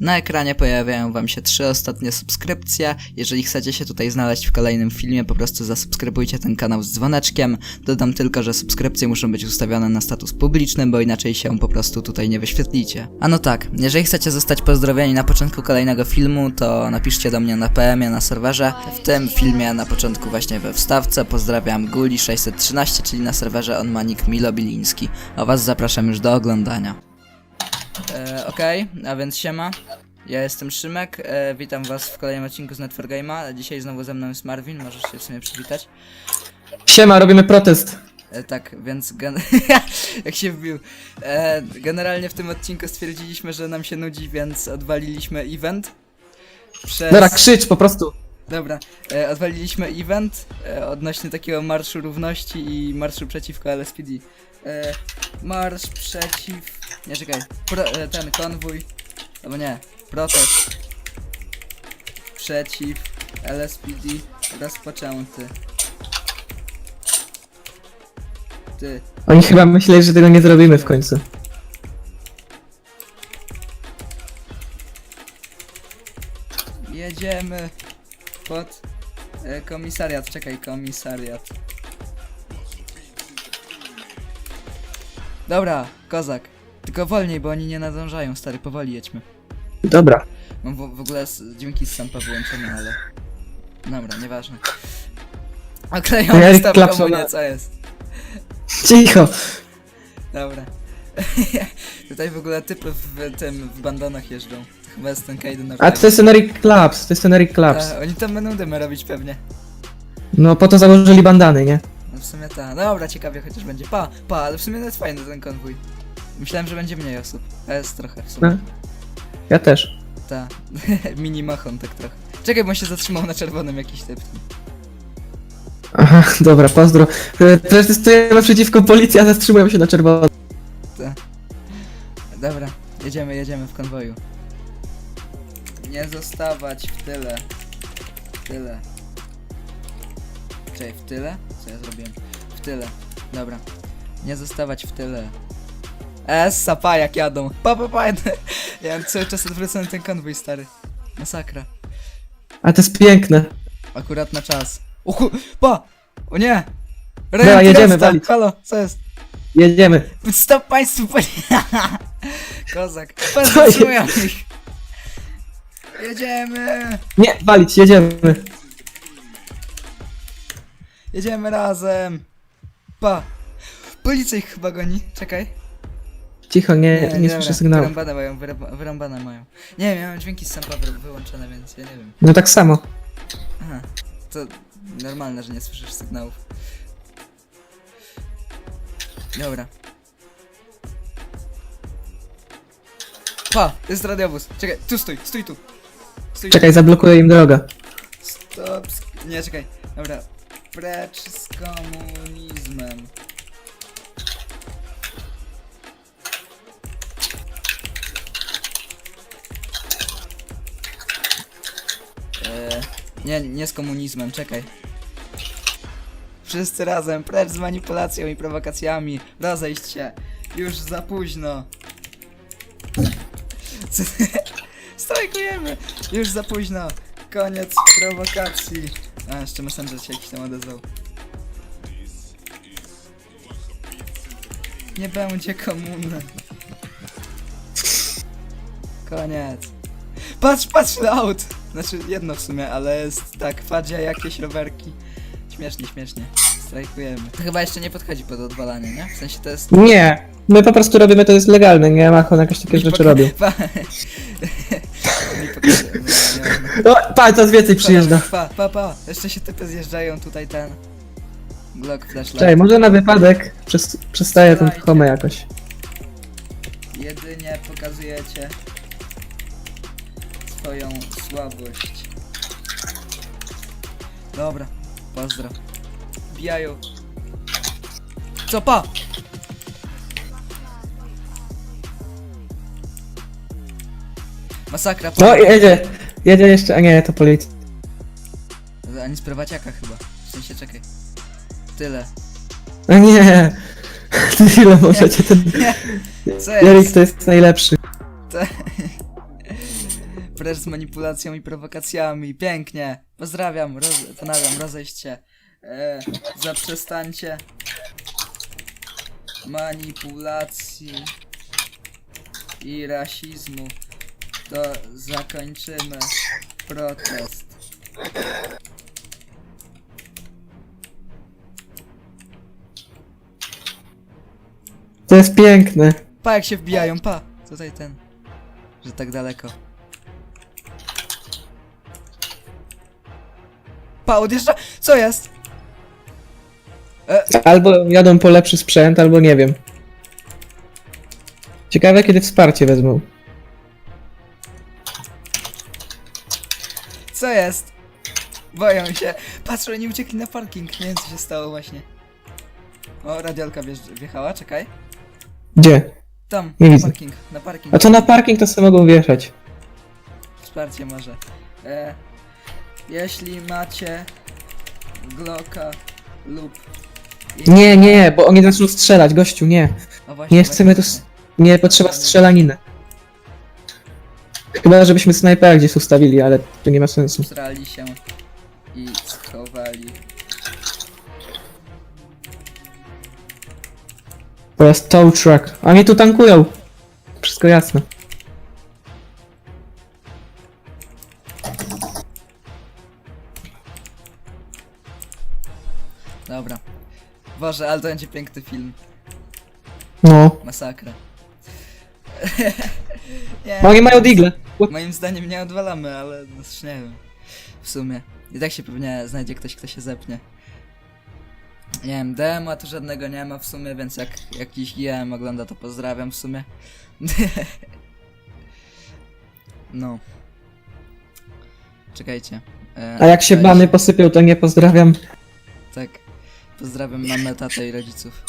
Na ekranie pojawiają wam się trzy ostatnie subskrypcje. Jeżeli chcecie się tutaj znaleźć w kolejnym filmie, po prostu zasubskrybujcie ten kanał z dzwoneczkiem. Dodam tylko, że subskrypcje muszą być ustawione na status publiczny, bo inaczej się po prostu tutaj nie wyświetlicie. A no tak, jeżeli chcecie zostać pozdrowieni na początku kolejnego filmu, to napiszcie do mnie na PM-ie na serwerze. W tym filmie na początku właśnie we wstawce pozdrawiam Guli613, czyli na serwerze on ma Milo Biliński. A was zapraszam już do oglądania. E, Okej, a więc siema. Ja jestem Szymek, e, witam was w kolejnym odcinku z Network Game'a. Dzisiaj znowu ze mną jest Marvin, możesz się w sumie przywitać. Siema, robimy protest. E, tak, więc gen... jak się wbił. E, generalnie w tym odcinku stwierdziliśmy, że nam się nudzi, więc odwaliliśmy event. Przez... Dobra, krzycz po prostu. Dobra, e, odwaliliśmy event e, odnośnie takiego marszu równości i marszu przeciwko LSPD. E, marsz przeciw... Nie, czekaj. Pro, e, ten konwój... Albo nie, protest przeciw LSPD rozpoczęty. Ty, Oni chyba myśleli, że tego nie zrobimy w końcu. jedziemy pod e, komisariat. Czekaj, komisariat. Dobra, kozak. Tylko wolniej, bo oni nie nadążają, stary, powoli jedźmy. Dobra. Mam w, w ogóle s- dźwięki z sampa wyłączone, ale... Dobra, nieważne. Ja Oklejony stop klapsą komunie, na- co jest? Cicho. Dobra. Tutaj w ogóle typy w tym, w bandanach jeżdżą. Chyba jest ten Kaiden A to jest ten Eric Claps, to jest ten Eric Claps. A, Oni tam będą dymy robić pewnie. No po to założyli bandany, nie? No w sumie ta. Dobra, ciekawie chociaż będzie. Pa, pa, ale w sumie to jest fajny ten konwój. Myślałem, że będzie mniej osób. A jest trochę w sumie. No. Ja też. Ta. Mini machon tak trochę. Czekaj, bo on się zatrzymał na czerwonym jakiś typ. Aha, dobra, pozdro. E, Protestujemy przeciwko policji, a zatrzymują się na czerwono. Ta. Dobra, jedziemy, jedziemy w konwoju. Nie zostawać w tyle. W tyle. Czekaj, w tyle? Co ja zrobiłem? W tyle. Dobra. Nie zostawać w tyle. Es, sapa jak jadą. Pa, pa, pa. Ja mam cały czas odwrócony ten konwój, stary. Masakra. A to jest piękne. Akurat na czas. Uchu, pa! O nie! Dobra, Rejent jedziemy, Resta. walić. Halo, co jest? Jedziemy. Stop państwu poli... Kozak. Pan Co jest? zatrzymują ich. Jedziemy! Nie, walić, jedziemy. Jedziemy razem! Pa! Policja ich chyba goni. Czekaj. Cicho, nie, nie, dobra. słyszę sygnału. Wyrąbane mają, wyrąba- wyrąbane mają. Nie wiem, ja mam dźwięki z sampa wy- wyłączone, więc ja nie wiem. No tak samo. Aha. To normalne, że nie słyszysz sygnałów. Dobra. Pa! Jest radiowóz. Czekaj, tu stój, stój tu. Stój Czekaj, zablokuję im drogę. Stop. sk- Nie, czekaj. Dobra. Precz z komunizmem. Nie, nie z komunizmem, czekaj. Wszyscy razem, precz z manipulacją i prowokacjami. Rozejść się. Już za późno. Strajkujemy! Już za późno. Koniec prowokacji. A, jeszcze Messenger się jakiś tam odezwał. Nie będzie komuny. Koniec. Patrz, patrz na aut! Znaczy jedno w sumie, ale jest tak, fadzie jakieś rowerki. Śmiesznie, śmiesznie. Strajkujemy. To chyba jeszcze nie podchodzi pod odwalanie, nie? W sensie to jest... Nie. My po prostu robimy, to jest legalne, nie? Machon jakieś takie rzeczy robią. Pa... Mi pokaże, no. No, coraz więcej przyjeżdża. Pa, pa, pa. Jeszcze się typy zjeżdżają tutaj ten... Glock flashlight. Czekaj, może na wypadek przestaje ten home jakoś. Jedynie pokazujecie swoją słabość. Dobra, pozdro. Bijają. Co pa? Masakra. No, jedzie. Jedzie jeszcze, a nie, to policja. Ani z prywaciaka chyba. W sensie czekaj. Tyle. A nie. Ty ile możecie ten... Co jest? Erik to jest najlepszy. Precz z manipulacją i prowokacjami. Pięknie. Pozdrawiam, roz, ponawiam, rozejść się. E, zaprzestańcie manipulacji i rasizmu. To zakończymy protest. To jest piękne. Pa jak się wbijają, pa! Tutaj ten. Że tak daleko. Pa, odjeżdża! Co jest? Albo jadą po lepszy sprzęt, albo nie wiem. Ciekawe, kiedy wsparcie wezmą. Co jest? Boją się. Patrz, oni uciekli na parking. Nie wiem, co się stało właśnie. O, radiolka wjeżdż- wjechała, czekaj. Gdzie? Tam, Nie na widzę. parking, na parking. A co na parking, to sobie mogą wieszać. Wsparcie może. E, jeśli macie Glocka lub... Nie, nie, bo oni zaczną strzelać, gościu, nie. O, właśnie, Nie chcemy tu... s- Nie potrzeba strzelaniny. Chyba, żebyśmy snajpera gdzieś ustawili, ale to nie ma sensu. Usrali się i schowali. Teraz tow truck. A mnie tu tankują. Wszystko jasne. Boże, ale to będzie piękny film. No. Masakra. nie, oni mają digle. Moim zdaniem nie odwalamy, ale no, już nie wiem. W sumie. I tak się pewnie znajdzie ktoś, kto się zepnie. Nie wiem, demo tu żadnego nie ma w sumie, więc jak jakiś GM ogląda, to pozdrawiam w sumie. no. Czekajcie. E, A jak się bany posypią, to nie pozdrawiam. Tak. Pozdrawiam mamę, tatę i rodziców.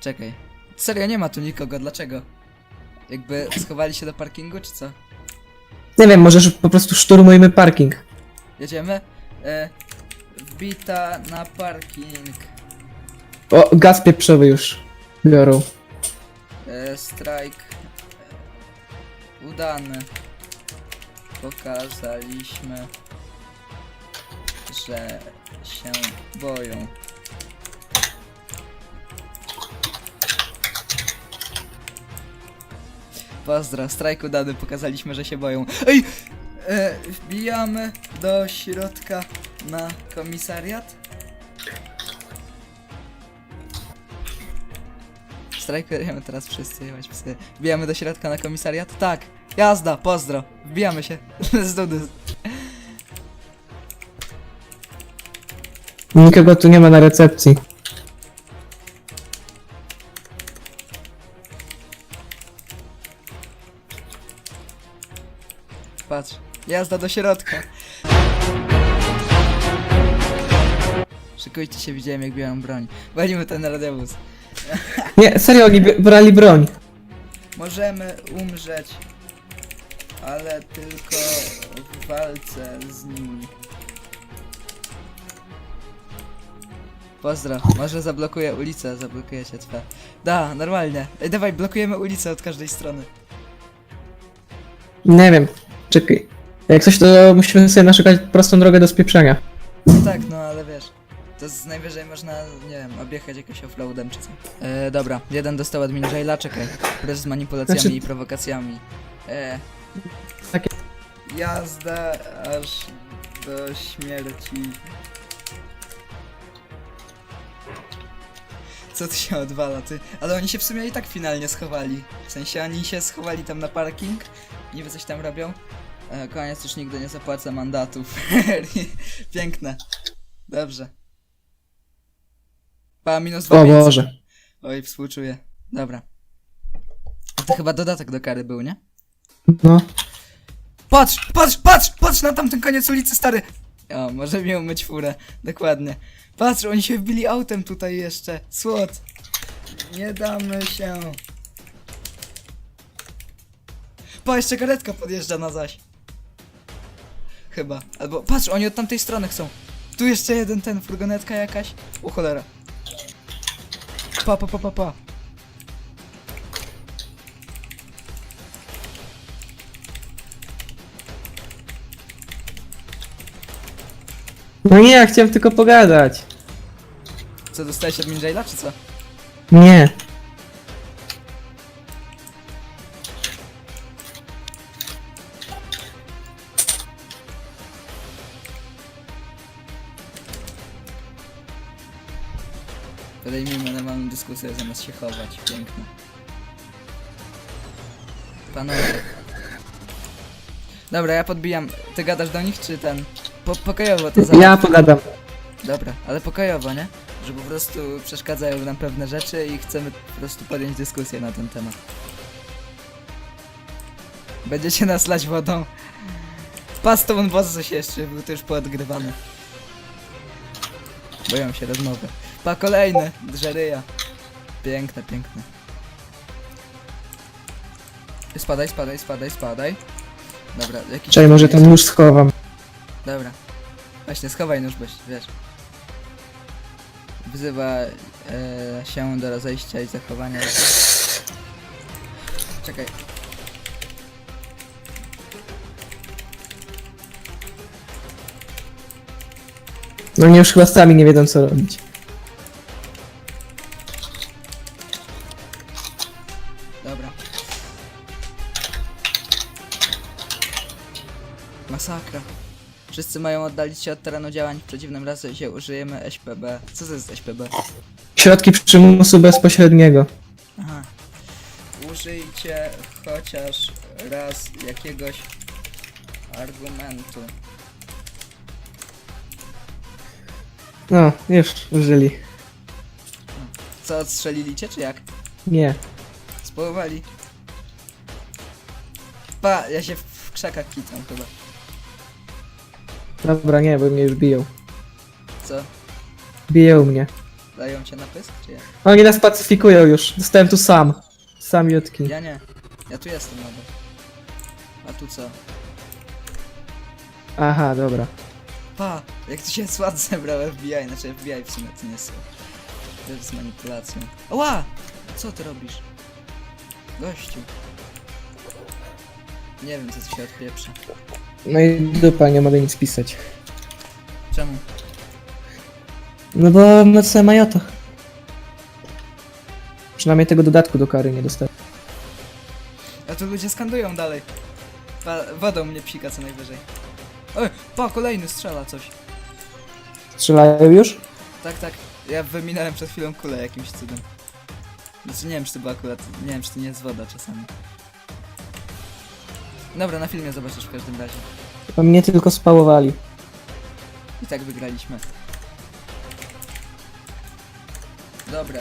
Czekaj. Serio, nie ma tu nikogo, dlaczego? Jakby schowali się do parkingu, czy co? Nie wiem, może że po prostu szturmujmy parking. Jedziemy? E, wbita na parking. O, gaz pieprzowy już biorą. E, strajk e, udany. Pokazaliśmy, że się boją. Pozdro, strajk udany, pokazaliśmy, że się boją. Ej! E, wbijamy do środka na komisariat. Strajkujemy teraz wszyscy, jebać psy. Wbijamy do środka na komisariat? Tak. Jazda, pozdro. Wbijamy się. Z dudy. Nikogo tu nie ma na recepcji. Patrz. Jazda do środka. Szykujcie się, widziałem jak biorą broń. Walimy ten radiowóz. Nie, serio, oni bi- brali broń. Możemy umrzeć, ale tylko w walce z nimi. Pozdro, może zablokuję ulicę, zablokuję się twe. Da, normalnie. Ej, dawaj, blokujemy ulicę od każdej strony. Nie wiem. Czekaj. Jak coś, to musimy sobie naszukać prostą drogę do spieprzenia. No tak, no ale wiesz. To z najwyżej można, nie wiem, objechać jakoś offroadem czy co. E, dobra, jeden dostał admin jaila, czekaj. Precz z manipulacjami Znaczy- i prowokacjami. E, Takie- Jazda aż do śmierci. Co tu się odwala, ty? Ale oni się w sumie i tak finalnie schowali. W sensie oni się schowali tam na parking, niby coś tam robią. E, koniec, już nigdy nie zapłacę mandatów. Piękne. Dobrze. Pa, minus dwa O. Boże. Oj, współczuję. Dobra. A to chyba dodatek do kary był, nie? No. Patrz, patrz, patrz, patrz na tamten koniec ulicy, stary! O, może mi umyć furę, dokładnie. Patrz, oni się wbili autem tutaj jeszcze. Słod. Nie damy się. Pa, jeszcze karetka podjeżdża na zaś. Chyba. Albo, patrz, oni od tamtej strony chcą. Tu jeszcze jeden ten, furgonetka jakaś. U cholera. Pa, pa, pa, pa, pa. No nie, ja chciałem tylko pogadać. Co, dostałeś admin jaila, czy co? Nie. Podejmijmy normalną dyskusję zamiast się chować. Piękne. Panowie. Dobra, ja podbijam. Ty gadasz do nich, czy ten? Po, pokojowo to za. Ja pogadam. Dobra, ale pokojowo, nie? Że po prostu przeszkadzają nam pewne rzeczy i chcemy po prostu podjąć dyskusję na ten temat. Będziecie nas lać wodą. Paston boss coś jeszcze, był to już poodgrywany. Boją się rozmowy. Pa kolejny, drzeryja. Piękne, piękne. Spadaj, spadaj, spadaj, spadaj. Dobra, jakiś... Czekaj, może ten nóż schowam. Dobra. Właśnie, schowaj nóż, boś, wiesz. Wzywa e, się do rozejścia i zachowania. Czekaj. No nie, już chyba sami nie wiedzą co robić. Dobra. Masakra. Wszyscy mają oddalić się od terenu działań, w przeciwnym razie się użyjemy SPB. Co to jest SPB? Środki przymusu bezpośredniego. Aha. Użyjcie chociaż raz jakiegoś argumentu. No, już użyli. Co, odstrzelili cię, czy jak? Nie. Spływali. Pa, ja się w, w krzakach kitam chyba. Dobra, nie, bo mnie już biją. Co? Biją mnie. Dają cię na pysk, czy jak? Oni nas pacyfikują już. Zostałem tu sam. Samiutki. Ja nie. Ja tu jestem nawet. A tu co? Aha, dobra. Pa, jak tu się sład zebrał FBI, znaczy FBI w sumie to nie sład. To jest manipulacją. Oła! Co ty robisz? Gościu. Nie wiem, co tu się odpieprza. No i dupa, nie mogę nic pisać. Czemu? No bo co Majoto. Przynajmniej tego dodatku do kary nie dostałem. A tu ludzie skandują dalej. Pa, wodą mnie psika co najwyżej. Oj, pa, kolejny strzela coś. Strzelają już? Tak, tak. Ja wyminąłem przed chwilą kulę jakimś cudem. Znaczy nie wiem, czy to była akurat, nie wiem, czy to nie jest woda czasami. Dobra, na filmie zobaczysz w każdym razie. Chyba mnie tylko spałowali. I tak wygraliśmy. Dobra.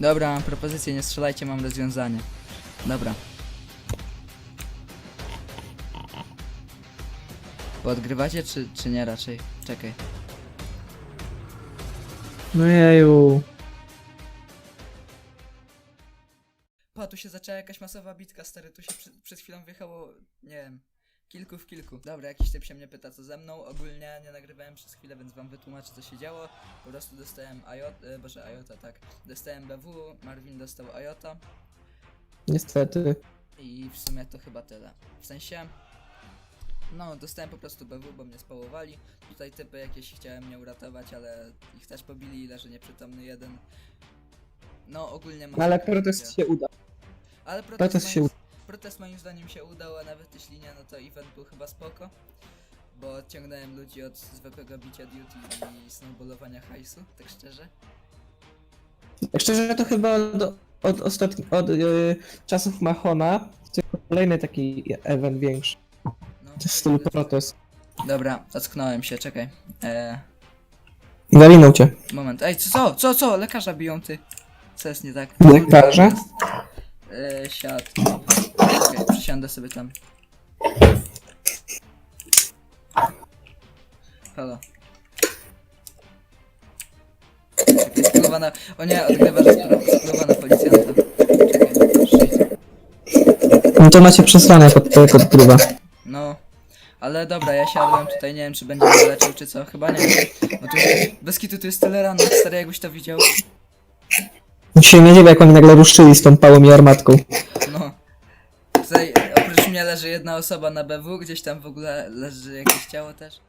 Dobra, mam propozycję, nie strzelajcie, mam rozwiązanie. Dobra. Podgrywacie czy, czy nie raczej? Czekaj. No jeju. Pa, tu się zaczęła jakaś masowa bitka, stary, tu się przy, przed chwilą wjechało, nie wiem, kilku w kilku. Dobra, jakiś typ się mnie pyta, co ze mną, ogólnie nie nagrywałem przez chwilę, więc wam wytłumaczę, co się działo. Po prostu dostałem IOTA, e, boże, IOTA, tak, dostałem BW, Marvin dostał IOTA Niestety. i w sumie to chyba tyle. W sensie, no, dostałem po prostu BW, bo mnie spałowali. Tutaj typy jakieś chciałem mnie uratować, ale ich też pobili, leży nieprzytomny jeden. No, ogólnie No ale protest będzie. się uda. Ale protest, Protest się moim, protest moim zdaniem się udał, a nawet jeśli nie, no to event był chyba spoko. Bo odciągnąłem ludzi od zwykłego bicia duty i snowballowania hajsu, tak szczerze. Tak szczerze to chyba od, od ostatnich, od y, czasów Mahona, to kolejny taki event większy. No, W stylu protest. Dobra, ocknąłem się, czekaj. Eee, Zawinął cię. moment. Ej, co, co, co, co? Lekarza biją ty. Co jest nie tak? Lekarza? Eee, siad. Czekaj, przysiądę sobie tam. Halo. Czekaj, spróbowana... O nie, odgrywa, że spró- spróbowana policjanta. Czekaj, shit. No to macie przesłane pod, pod odgrywa. No, Ale dobra, ja siadłem tutaj, nie wiem czy będzie mnie leczył czy co, chyba nie. Bo tu bez kitu tu jest tyle rannych, stary jakbyś to widział. Się nie dziwię, jak oni nagle ruszyli z tą pałą i armatką. No. Tutaj oprócz mnie leży jedna osoba na BW, gdzieś tam w ogóle leży jakieś ciało też.